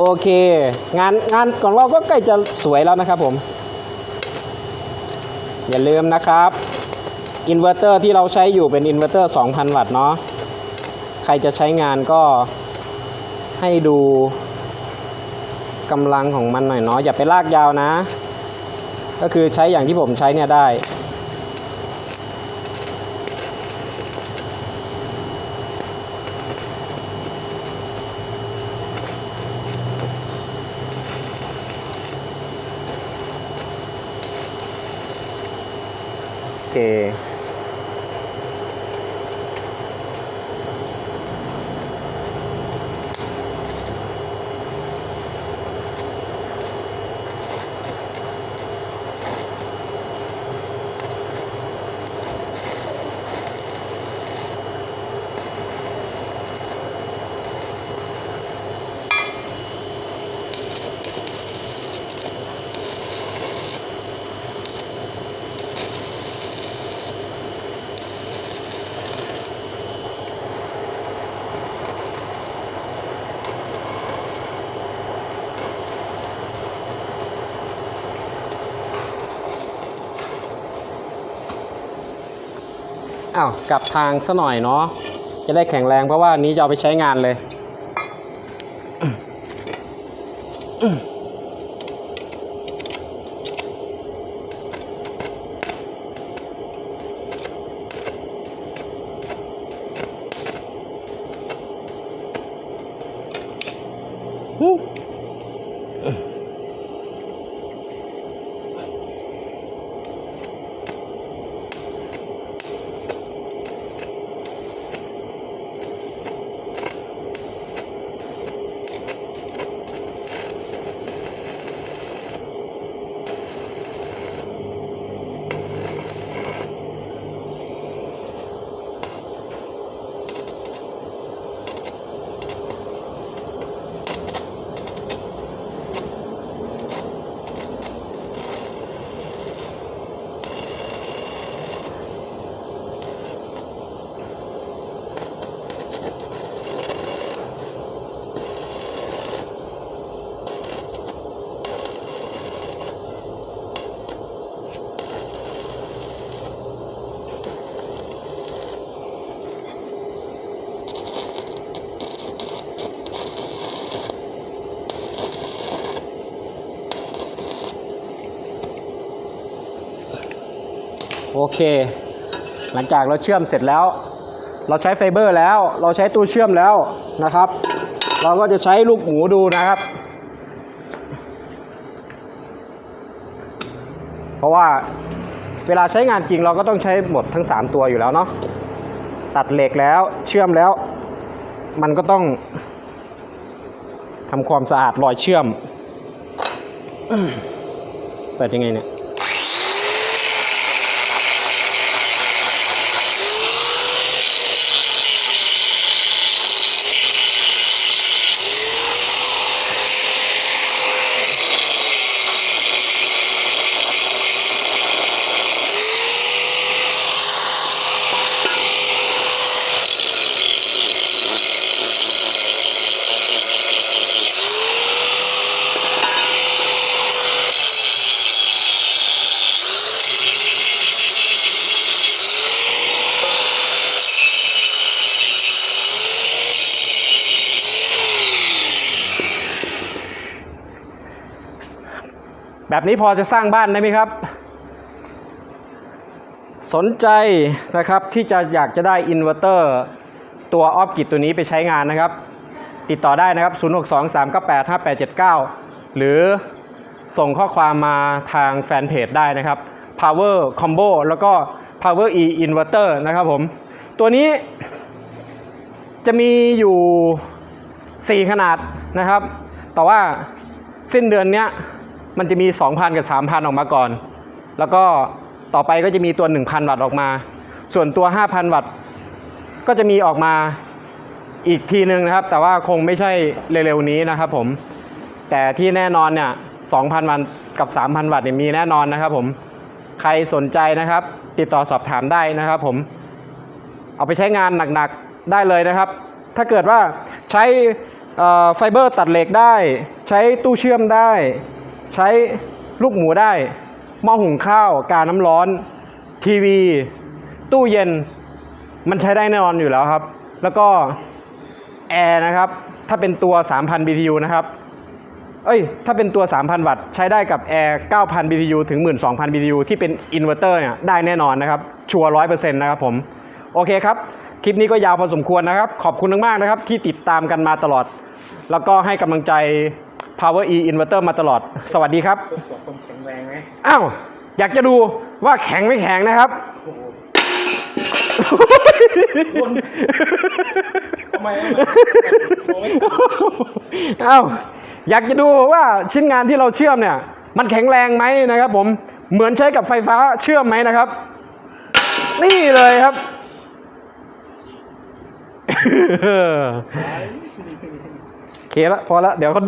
โอเค งานงานของเราก็ใกล้จะสวยแล้วนะครับผม อย่าลืมนะครับอินเวอร์เตอร์ที่เราใช้อยู่เป็นอินเวอร์เตอร์ 2,000 วัตต์เนาะใครจะใช้งานก็ให้ดูกำลังของมันหน่อยเนาะอย่าไปลากยาวนะ ก็คือใช้อย่างที่ผมใช้เนี่ยได้ โอ้าวกลับทางซะหน่อยเนาะจะได้แข็งแรงเพราะว่านนี้จะเอาไปใช้งานเลย โอเค หลังจากเราเชื่อมเสร็จแล้ว เราใช้ไฟเบอร์แล้ว เราใช้ตู้เชื่อมแล้วนะครับ เราก็จะใช้ลูกหมูดูนะครับ เพราะว่าเวลาใช้งานจริงเราก็ต้องใช้หมดทั้ง 3 ตัวอยู่แล้วเนาะตัดเหล็กแล้วเชื่อมแล้ว มันก็ต้องทำความสะอาดรอยเชื่อมเปิดยังไงเนี่ย แบบนี้พอจะสร้างบ้านได้ไหมครับ สนใจนะครับที่จะอยากจะได้อินเวอร์เตอร์ตัวออฟกิตตัวนี้ไปใช้งานนะครับ ติดต่อได้นะครับ 0623985879 หรือส่งข้อความมาทางแฟนเพจได้นะครับ Power Combo แล้วก็ Power E Inverter นะครับผม ตัวนี้จะมีอยู่ 4 ขนาดนะครับ แต่ว่าสิ้นเดือนเนี้ย มันจะมี 2,000 กับ 3,000 ออกมาก่อน แล้วก็ต่อไปก็จะมีตัว 1,000 วัตต์ออกมา ส่วนตัว 5,000 วัตต์ก็จะมีออกมาอีกทีหนึ่งนะครับ แต่ว่าคงไม่ใช่เร็วๆนี้นะครับผม แต่ที่แน่นอนเนี่ย 2,000 วัตต์กับ 3,000 วัตต์เนี่ยมีแน่นอนนะครับผม ใครสนใจนะครับ ติดต่อสอบถามได้นะครับผม เอาไปใช้งานหนักๆได้เลยนะครับ ถ้าเกิดว่าใช้ไฟเบอร์ตัดเหล็กได้ ใช้ตู้เชื่อมได้ ใช้ลูกหมูได้หม้อหุงข้าวกาน้ำร้อน ทีวี ตู้เย็น มันใช้ได้แน่นอนอยู่แล้วครับ แล้วก็แอร์นะครับ ถ้าเป็นตัว 3,000 BTU นะครับ เอ้ย ถ้าเป็นตัว 3,000 วัตต์ใช้ได้กับแอร์ 9,000 BTU ถึง 12,000 BTU ที่เป็นอินเวอร์เตอร์เนี่ยได้แน่นอนนะครับ ชัวร์100%นะครับผม โอเคครับ คลิปนี้ก็ยาวพอสมควรนะครับ ขอบคุณมากๆนะครับ ที่ติดตามกันมาตลอด แล้วก็ให้กำลังใจ Power E Inverter มาตลอด สวัสดีครับ ทดสอบความแข็งแรงไหมอ้าว อยากจะดูว่าแข็งไม่แข็งนะครับ โอ้โหวนทำไมทำไมมองไม่เห็นเอ้าอยากจะดูว่าชิ้นงานที่เราเชื่อมเนี่ย มันแข็งแรงไหมนะครับผม เหมือนใช้กับไฟฟ้าเชื่อมไหมนะครับ นี่เลยครับ โอเคละพอละเดี๋ยวเขา